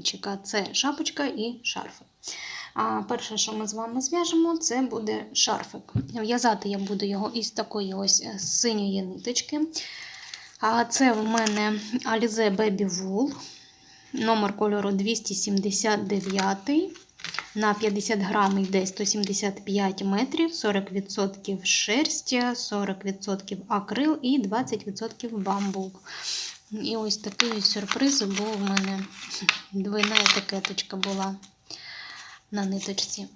кінчика це шапочка і шарфик. А перше, що ми з вами зв'яжемо, це буде шарфик. В'язати я буду його із такої ось е, синьої ниточки. А це в мене Alize Baby Wool, номер кольору 279. На 50 грам йде 175 метрів, 40% шерсть, 40% акрил і 20% бамбук. І ось такий сюрприз, бо в мене двойна етикеточка була на ниточці.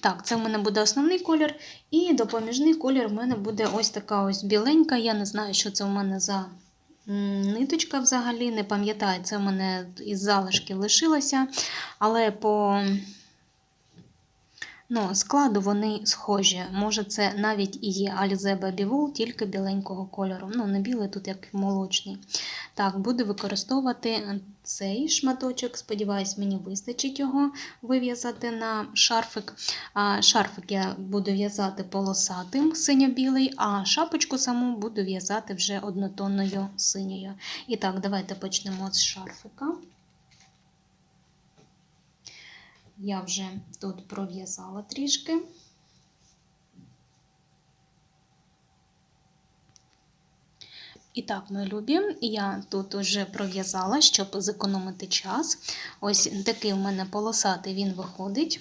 Так, це в мене буде основний колір, і допоміжний колір в мене буде ось така ось біленька. Я не знаю, що це в мене за ниточка взагалі. Не пам'ятаю, це в мене із залишки лишилося. Але по ну, складу вони схожі. Може, це навіть і є Alize Baby Wool, тільки біленького кольору. Ну, не білий, тут як молочний. Так, буду використовувати цей шматочок. Сподіваюсь, мені вистачить його вив'язати на шарфик. А шарфик я буду в'язати полосатим синьо-білий, а шапочку саму буду в'язати вже однотонною синьою. І так, давайте почнемо з шарфика. Я вже тут пров'язала трішки. І так, мої любі, я тут вже пров'язала, щоб зекономити час. Ось такий у мене полосатий він виходить.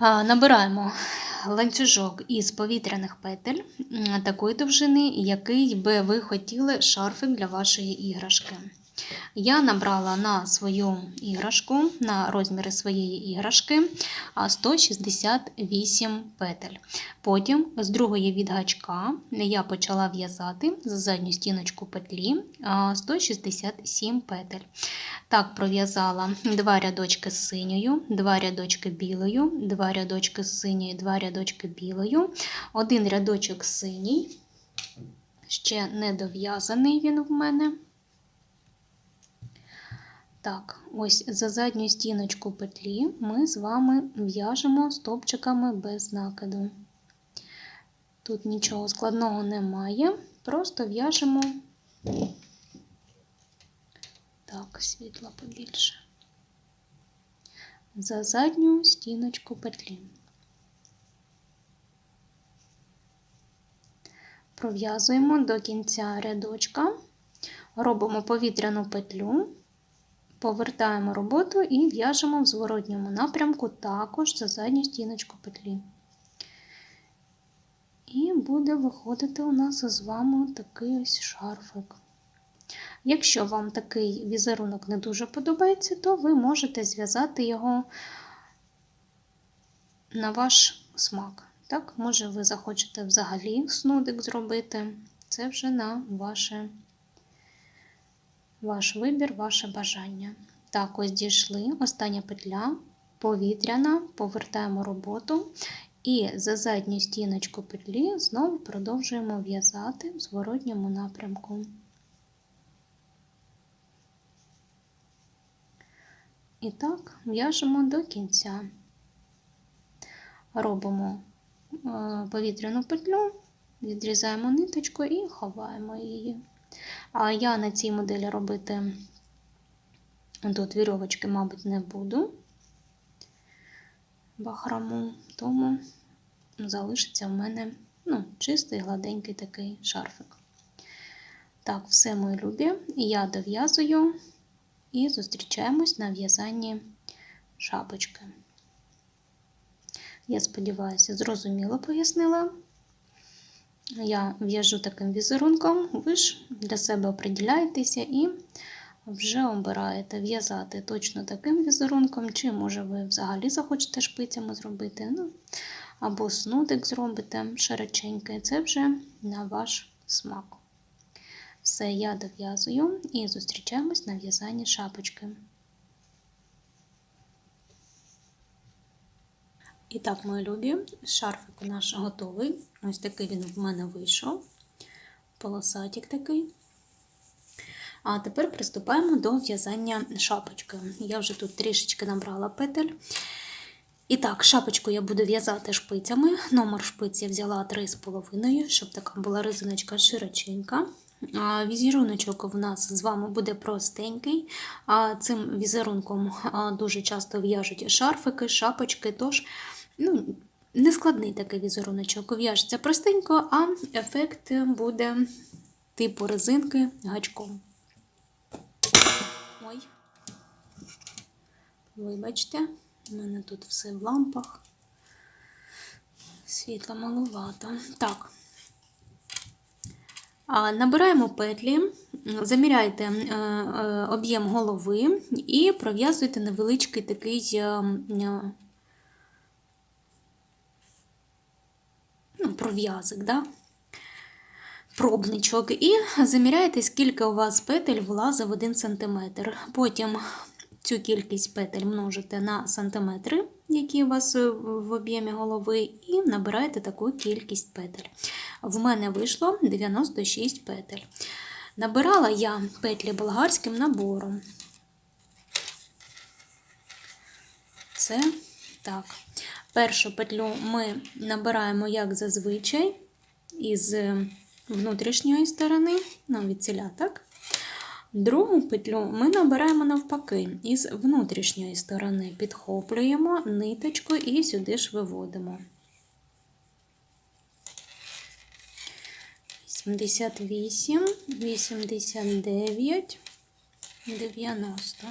Набираємо ланцюжок із повітряних петель такої довжини, який би ви хотіли шарфик для вашої іграшки. Я набрала на свою іграшку, на розміри своєї іграшки 168 петель. Потім з другої від гачка я почала в'язати за задню стіночку петлі 167 петель. Так, пров'язала два рядочки з синьою, два рядочки білою, два рядочки з синьою, два рядочки білою, один рядочок синій, ще не дов'язаний він в мене. Так, ось за задню стіночку петлі ми з вами в'яжемо стовпчиками без накиду. Тут нічого складного немає, просто в'яжемо так, світла побільше. За задню стіночку петлі. Пров'язуємо до кінця рядочка, робимо повітряну петлю. Повертаємо роботу і в'яжемо в зворотньому напрямку також за задню стіночку петлі. І буде виходити у нас з вами такий ось шарфик. Якщо вам такий візерунок не дуже подобається, то ви можете зв'язати його на ваш смак. Так, Може, ви захочете взагалі снудик зробити. Це вже на ваше ваш вибір, ваше бажання. Так, ось дійшли. Остання петля, повітряна, повертаємо роботу. І за задню стіночку петлі знову продовжуємо в'язати в зворотньому напрямку. І так, в'яжемо до кінця. Робимо повітряну петлю, відрізаємо ниточку і ховаємо її. А я на цій моделі робити тут вірьовочки, мабуть, не буду бахраму, тому залишиться в мене ну, чистий, гладенький такий шарфик. Так, все мої любі, я дов'язую і зустрічаємось на в'язанні шапочки. Я сподіваюся, зрозуміло пояснила. Я в'яжу таким візерунком, ви ж для себе оприділяєтеся і вже обираєте в'язати точно таким візерунком, чи, може, ви взагалі захочете шпицями зробити, ну, або снудик зробите широченький, це вже на ваш смак. Все, я дов'язую і зустрічаємось на в'язанні шапочки. І так, мої любі, шарфик наш готовий. Ось такий він в мене вийшов. Полосатик такий. А тепер приступаємо до в'язання шапочки. Я вже тут трішечки набрала петель. І так, шапочку я буду в'язати шпицями. Номер шпиць я взяла 3,5, щоб така була резиночка широченька. Візеруночок в нас з вами буде простенький. А Цим візерунком дуже часто в'яжуть шарфики, шапочки, тож ну, нескладний такий візеруночок. В'яжеться простенько, а ефект буде типу резинки гачком. Ой. Вибачте, у мене тут все в лампах. Світла малувато. Так. Набираємо петлі, заміряйте е, е, об'єм голови і пров'язуйте невеличкий такий е, ну, да? пробничок, і заміряйте, скільки у вас петель влазить в 1 см. Потім цю кількість петель множите на сантиметри, які у вас в об'ємі голови, і набираєте таку кількість петель. В мене вийшло 96 петель. Набирала я петлі болгарським набором. Це так. Першу петлю ми набираємо, як зазвичай, із внутрішньої сторони, ну, від ціля, так? Другу петлю ми набираємо навпаки, із внутрішньої сторони підхоплюємо ниточку і сюди ж виводимо. 88, 89, 90.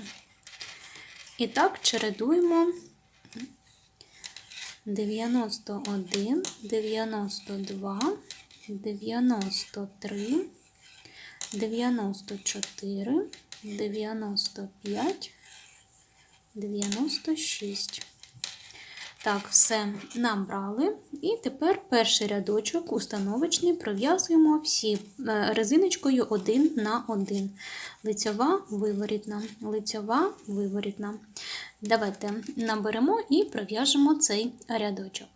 І так чередуємо 91, 92, 93, 94, 95, 96. Так, все набрали. І тепер перший рядочок установочний пров'язуємо всі е, резиночкою один на один. Лицьова, виворітна, лицьова, виворітна. Давайте наберемо і пров'яжемо цей рядочок.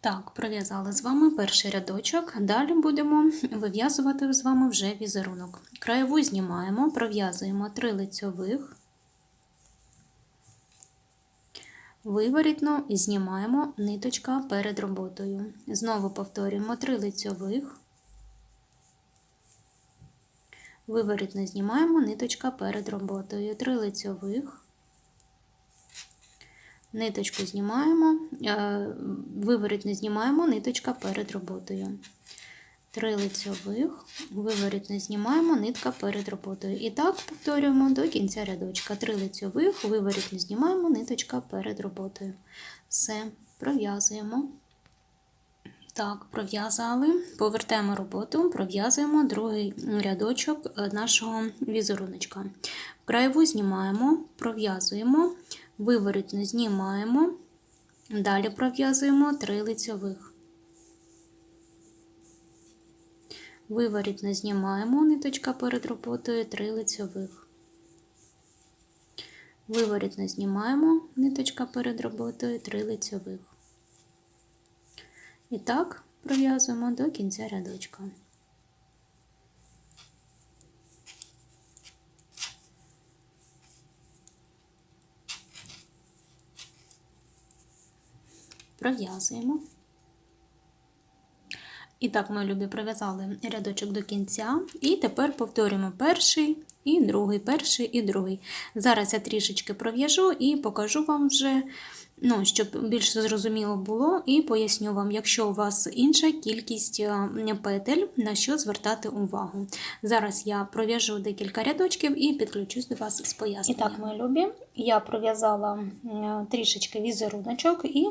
Так, пров'язали з вами перший рядочок. Далі будемо вив'язувати з вами вже візерунок. Краєву знімаємо, пров'язуємо три лицьових. Виворітно знімаємо ниточка перед роботою. Знову повторюємо три лицьових, виворітно знімаємо ниточка перед роботою, три лицьових, ниточку знімаємо, е, виворітно знімаємо ниточка перед роботою. Три лицьових, виворітно знімаємо нитка перед роботою. І так повторюємо до кінця рядочка. Три лицьових, виворітно знімаємо ниточка перед роботою. Все, пров'язуємо. Так, пров'язали, повертаємо роботу, пров'язуємо другий рядочок е, нашого візеруночка. Краєву знімаємо, пров'язуємо, виворітно знімаємо, далі пров'язуємо три лицьових. Виворітно знімаємо ниточка перед роботою 3 лицьових. Виворітно знімаємо ниточка перед роботою 3 лицьових. І так пров'язуємо до кінця рядочка. Пров'язуємо. І так, ми любі пров'язали рядочок до кінця, і тепер повторюємо перший і другий, перший і другий. Зараз я трішечки пров'яжу і покажу вам вже, ну, щоб більш зрозуміло було, і поясню вам, якщо у вас інша кількість е, петель, на що звертати увагу. Зараз я пров'яжу декілька рядочків і підключусь до вас з поясненням. І так, мої любі, я пров'язала трішечки візеруночок і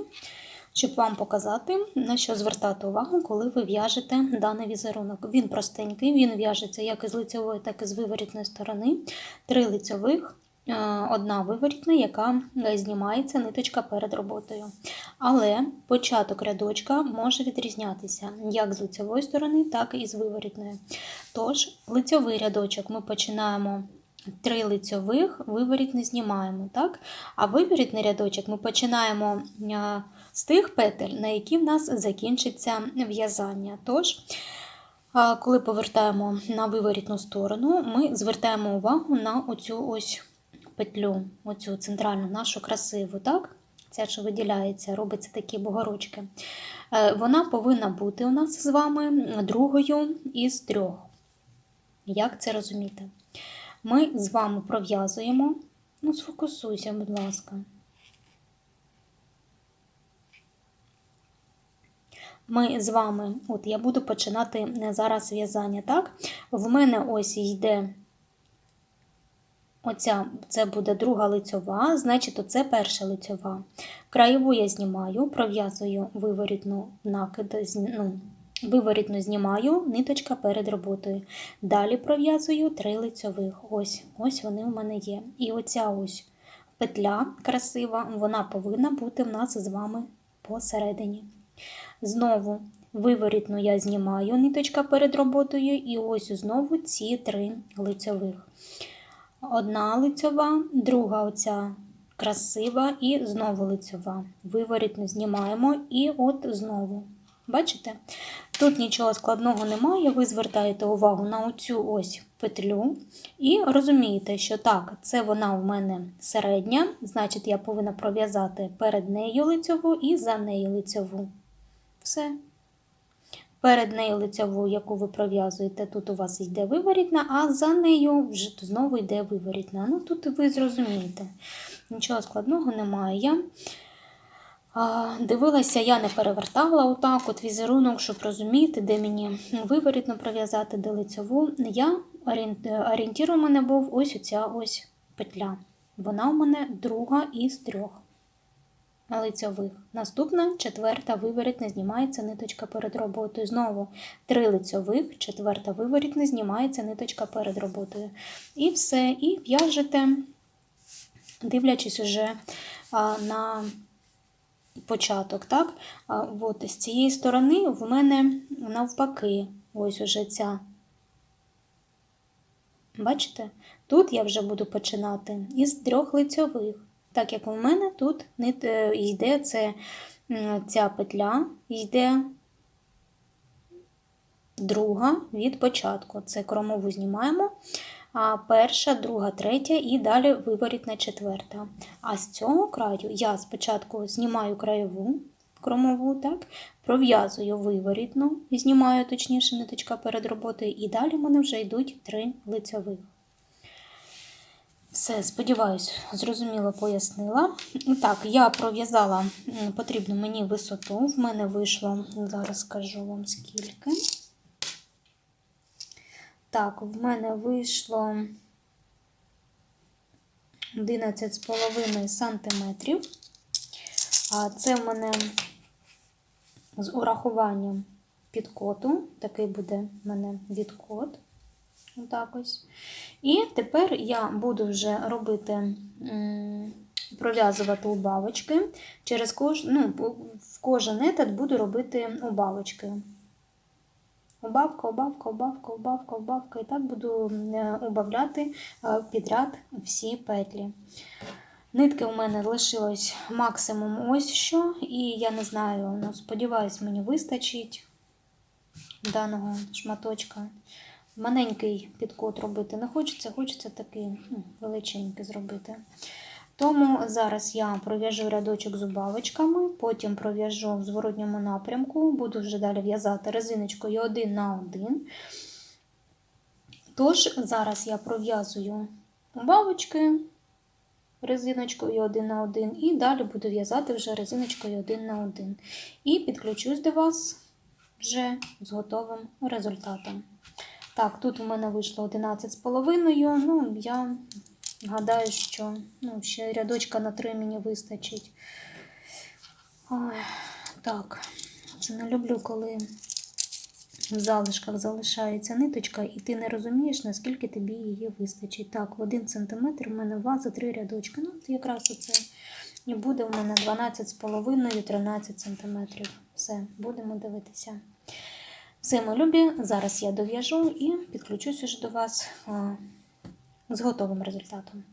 щоб вам показати, на що звертати увагу, коли ви в'яжете даний візерунок. Він простенький, він в'яжеться як із лицевої, так і з виворітної сторони. Три лицьових, е, одна виворітна, яка знімається ниточка перед роботою. Але початок рядочка може відрізнятися як з лицевої сторони, так і з виворітної. Тож, лицьовий рядочок ми починаємо. Три лицьових, виворіт не знімаємо, так? а виворітний рядочок ми починаємо е, з тих петель, на які в нас закінчиться в'язання. Тож, коли повертаємо на виворітну сторону, ми звертаємо увагу на оцю ось петлю, оцю центральну нашу красиву. так? Ця, що виділяється, робиться такі бугорочки. Е, вона повинна бути у нас з вами другою із трьох. Як це розуміти? Ми з вами пров'язуємо. Ну, сфокусуйся, будь ласка. Ми з вами, от я буду починати е, зараз в'язання, так? В мене ось йде оця, це буде друга лицьова, значить, оце перша лицьова. Краєву я знімаю, пров'язую виворітну накид, ну, виворітну знімаю, ниточка перед роботою. Далі пров'язую три лицьових. Ось, ось вони у мене є. І оця ось петля красива, вона повинна бути в нас з вами посередині. Знову виворітну я знімаю ниточка перед роботою, і ось знову ці три лицьових. Одна лицьова, друга оця красива і знову лицьова. Виворітну знімаємо і от знову. Бачите? Тут нічого складного немає, ви звертаєте увагу на оцю ось петлю і розумієте, що так, це вона в мене середня, значить я повинна пров'язати перед нею лицьову і за нею лицьову. Все. Перед нею лицьову, яку ви пров'язуєте, тут у вас йде виворітна, а за нею вже знову йде виворітна. Ну тут ви зрозумієте. Нічого складного немає. Дивилася, я не перевертала отак, от візерунок, щоб розуміти, де мені виворітно пров'язати, де лицьову. Я орієнтір у мене був ось оця ось петля. Вона у мене друга із трьох лицьових. Наступна четверта виворітна знімається ниточка перед роботою. Знову три лицьових, четверта виворітна знімається ниточка перед роботою. І все. І в'яжете, дивлячись уже на початок. так? А, от, з цієї сторони в мене навпаки, ось уже ця. Бачите? Тут я вже буду починати із трьох лицьових. Так як у мене тут е, йде це, ця петля, йде друга від початку. Це кромову знімаємо, перша, друга, третя і далі виворітна четверта. А з цього краю я спочатку знімаю краєву кромову, так, пров'язую виворітну, знімаю точніше ниточка перед роботою, і далі в мене вже йдуть три лицьових. Все, сподіваюсь, зрозуміло пояснила. Так, я пров'язала потрібну мені висоту. В мене вийшло, зараз скажу вам скільки. Так, в мене вийшло 11,5 сантиметрів. А це в мене з урахуванням підкоту. Такий буде в мене відкот. Отак ось. І тепер я буду вже робити, пров'язувати убавочки. Через кож, ну, в кожен етат буду робити убавочки. Убавка, убавка, убавка, убавка, убавка. І так буду е, убавляти е, підряд всі петлі. Нитки у мене лишилось максимум ось що, і я не знаю, ну, сподіваюсь, мені вистачить даного шматочка. Маленький підкот робити не хочеться, хочеться такий ну, величенький зробити. Тому зараз я пров'яжу рядочок з убавочками, потім пров'яжу в зворотньому напрямку, буду вже далі в'язати резиночкою один на один. Тож, зараз я пров'язую убавочки резиночкою один на один, і далі буду в'язати вже резиночкою один на один. І підключусь до вас вже з готовим результатом. Так, тут у мене вийшло 11,5. Ну, я гадаю, що ну, ще рядочка на 3 мені вистачить. Ой, так, це не люблю, коли в залишках залишається ниточка, і ти не розумієш, наскільки тобі її вистачить. Так, в 1 см у мене ваза 3 рядочки. Ну, якраз оце і буде у мене 12,5-13 см. Все, будемо дивитися. Все, ми любі, зараз я дов'яжу і підключусь уже до вас з готовим результатом.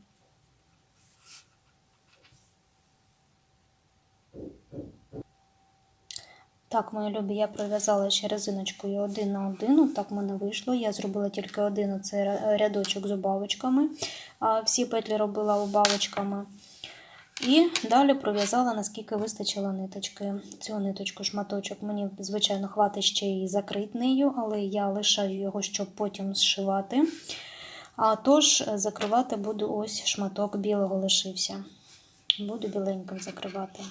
Так, мої любі, я пров'язала ще резиночкою один на один. Так в мене вийшло. Я зробила тільки один оцей рядочок з убавочками. Всі петлі робила убавочками. І далі пров'язала, наскільки вистачило ниточки. Цю ниточку шматочок мені, звичайно, хватить ще і закрити нею, але я лишаю його, щоб потім зшивати. А тож закривати буду ось шматок білого лишився. Буду біленьким закривати.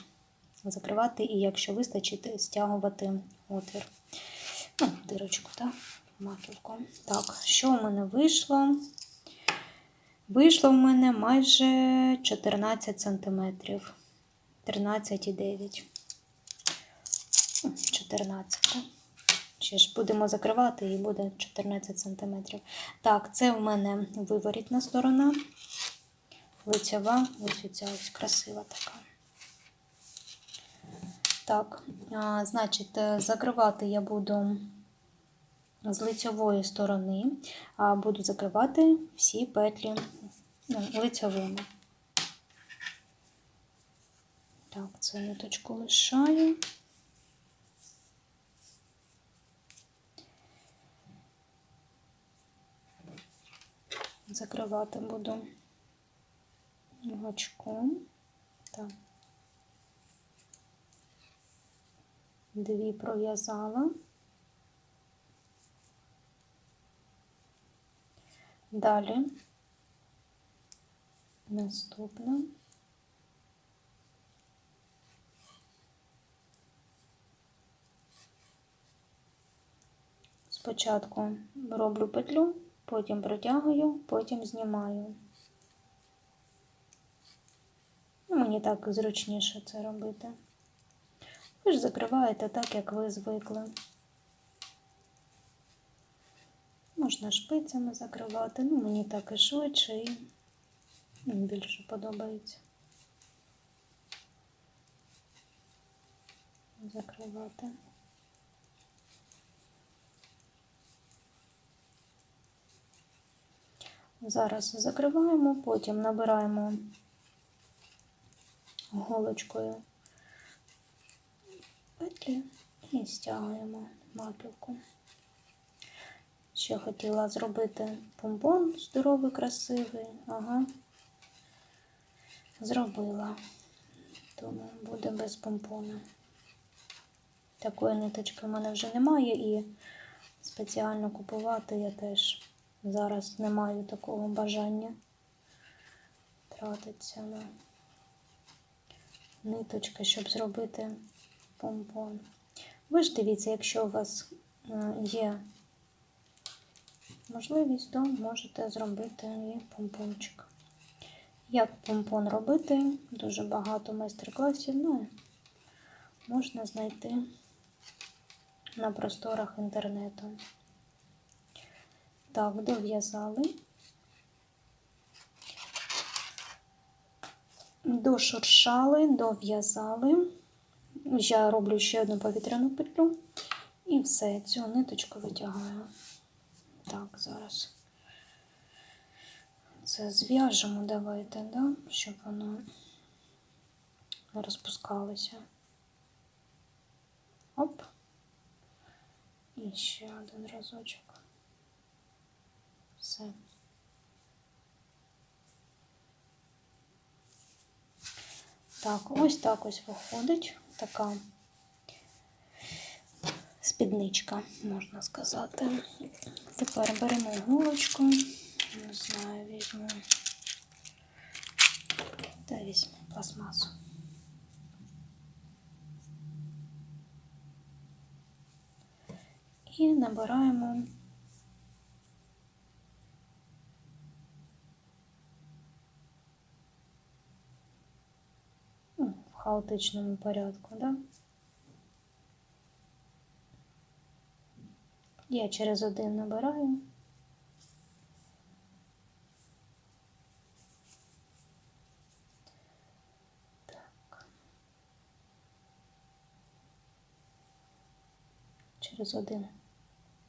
Закривати, і якщо вистачить, стягувати отвір. Ну, дирочку, так? Маківку. Так, що в мене вийшло? Вийшло в мене майже 14 см. 13,9. 14. Ще ж будемо закривати і буде 14 см. Так, це в мене виворітна сторона, лицьова, ось оця ось красива така. Так, а, значить, е, закривати я буду з лицьової сторони, а буду закривати всі петлі ну, лицьовими. Так, цю ниточку лишаю. Закривати буду гачком. Так. Дві пров'язала. Далі наступна. Спочатку роблю петлю, потім протягую, потім знімаю. Ну, Мені так зручніше це робити. Ви ж закриваєте так, як ви звикли. Можна шпицями закривати, ну мені так і швидше і більше подобається. Закривати. Зараз закриваємо, потім набираємо голочкою петлі і стягуємо маківку. Ще хотіла зробити помпон здоровий, красивий. Ага. Зробила. Тому буде без помпона. Такої ниточки в мене вже немає і спеціально купувати я теж зараз не маю такого бажання тратиться на ниточки, щоб зробити помпон. Ви ж дивіться, якщо у вас е, є можливість, то можете зробити і помпончик. Як помпон робити, дуже багато майстер-класів, ну, можна знайти на просторах інтернету. Так, дов'язали, дошуршали, дов'язали. Я роблю ще одну повітряну петлю і все, цю ниточку витягаю. Так, зараз це зв'яжемо, давайте, да? щоб воно не розпускалося. Оп. І ще один разочок. Все. Так, ось так ось виходить така спідничка, можна сказати. Тепер беремо голочку, не знаю, візьму та візьму пластмасу. І набираємо ну, в хаотичному порядку, да? Я через один набираю. Так. Через один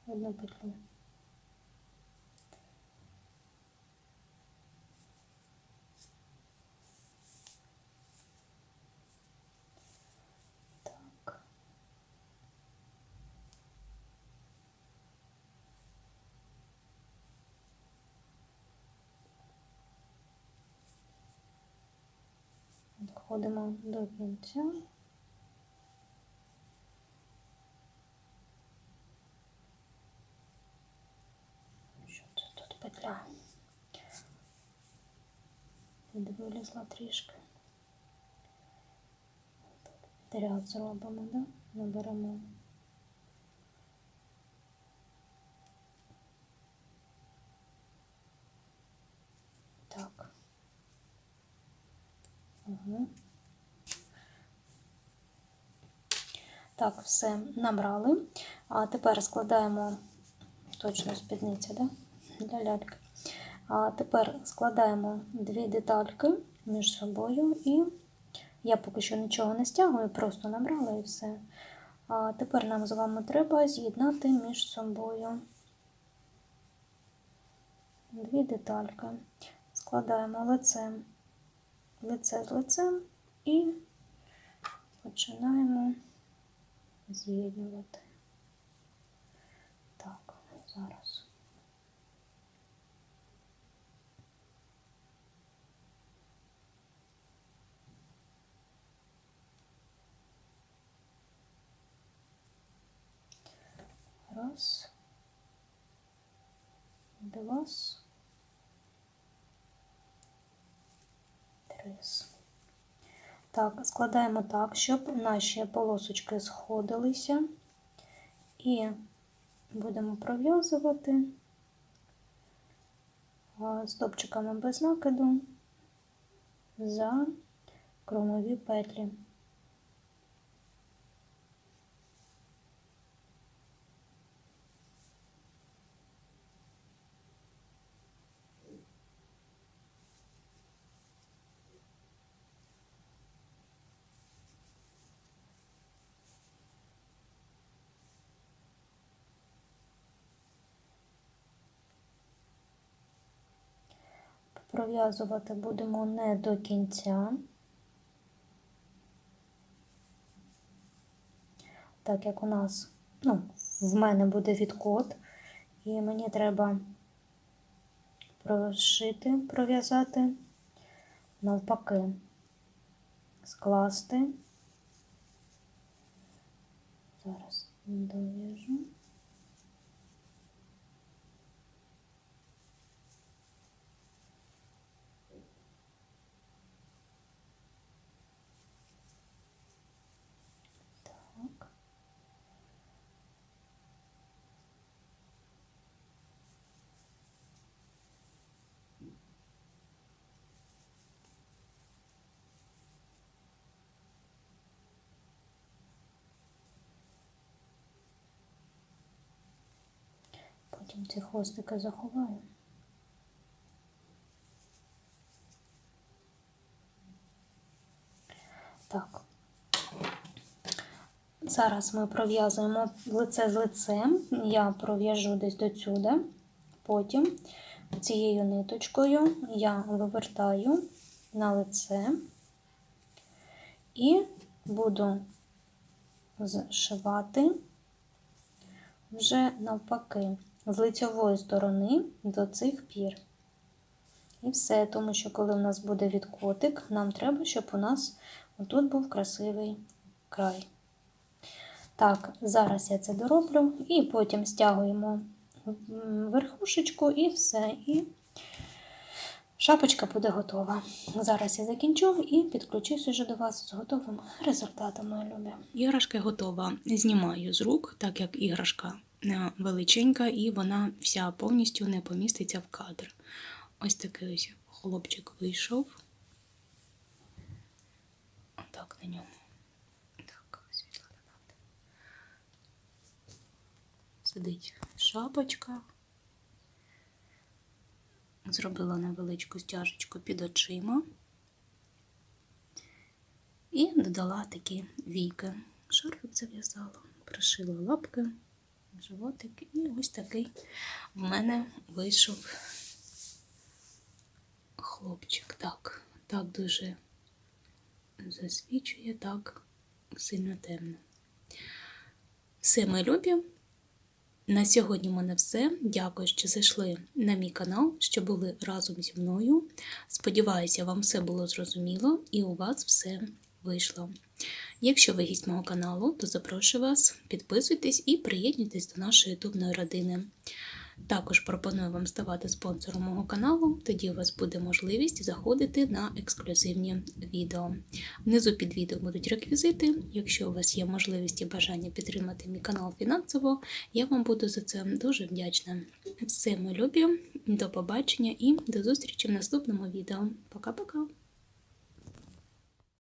одну петлю. Доходимо до кінця. Що це тут петля? Вилізла трішки. Ряд зробимо, да? Наберемо. Так. Так, все набрали. А тепер складаємо точно спідниця, да? для ляльки. А тепер складаємо дві детальки між собою, і я поки що нічого не стягую, просто набрала і все. А тепер нам з вами треба з'єднати між собою дві детальки. Складаємо лицем, лице з лицем і починаємо з'єднувати. Так, зараз. Раз, два, три. Так, складаємо так, щоб наші полосочки сходилися, і будемо пров'язувати стопчиками без накиду за кромові петлі. Пров'язувати будемо не до кінця, так як у нас, ну, в мене буде відкот, і мені треба прошити, пров'язати, навпаки, скласти. Зараз дов'яжу. Так. Потім ці хвостики заховаю. Так. Зараз ми пров'язуємо лице з лицем. Я пров'яжу десь до сюди. Потім цією ниточкою я вивертаю на лице і буду зшивати вже навпаки, з лицьової сторони до цих пір. І все, тому що коли у нас буде відкотик, нам треба, щоб у нас тут був красивий край. Так, зараз я це дороблю, і потім стягуємо верхушечку і все. І шапочка буде готова. Зараз я закінчу і підключусь уже до вас з готовим результатом, мої любі. Іграшка готова. Знімаю з рук, так як іграшка величенька, і вона вся повністю не поміститься в кадр. Ось такий ось хлопчик вийшов. Отак на ньому. Так, світло. Сидить шапочка. Зробила невеличку стяжечку під очима. І додала такі війки. Шарфик зав'язала, пришила лапки, животик, і ось такий в мене вийшов хлопчик. Так, так дуже засвічує, так сильно темно. Все, ми любі. На сьогодні в мене все. Дякую, що зайшли на мій канал, що були разом зі мною. Сподіваюся, вам все було зрозуміло і у вас все вийшло. Якщо ви гість мого каналу, то запрошую вас, підписуйтесь і приєднуйтесь до нашої ютубної родини. Також пропоную вам ставати спонсором мого каналу, тоді у вас буде можливість заходити на ексклюзивні відео. Внизу під відео будуть реквізити. Якщо у вас є можливість і бажання підтримати мій канал фінансово, я вам буду за це дуже вдячна. Все, ми любі, до побачення і до зустрічі в наступному відео. Пока-пока!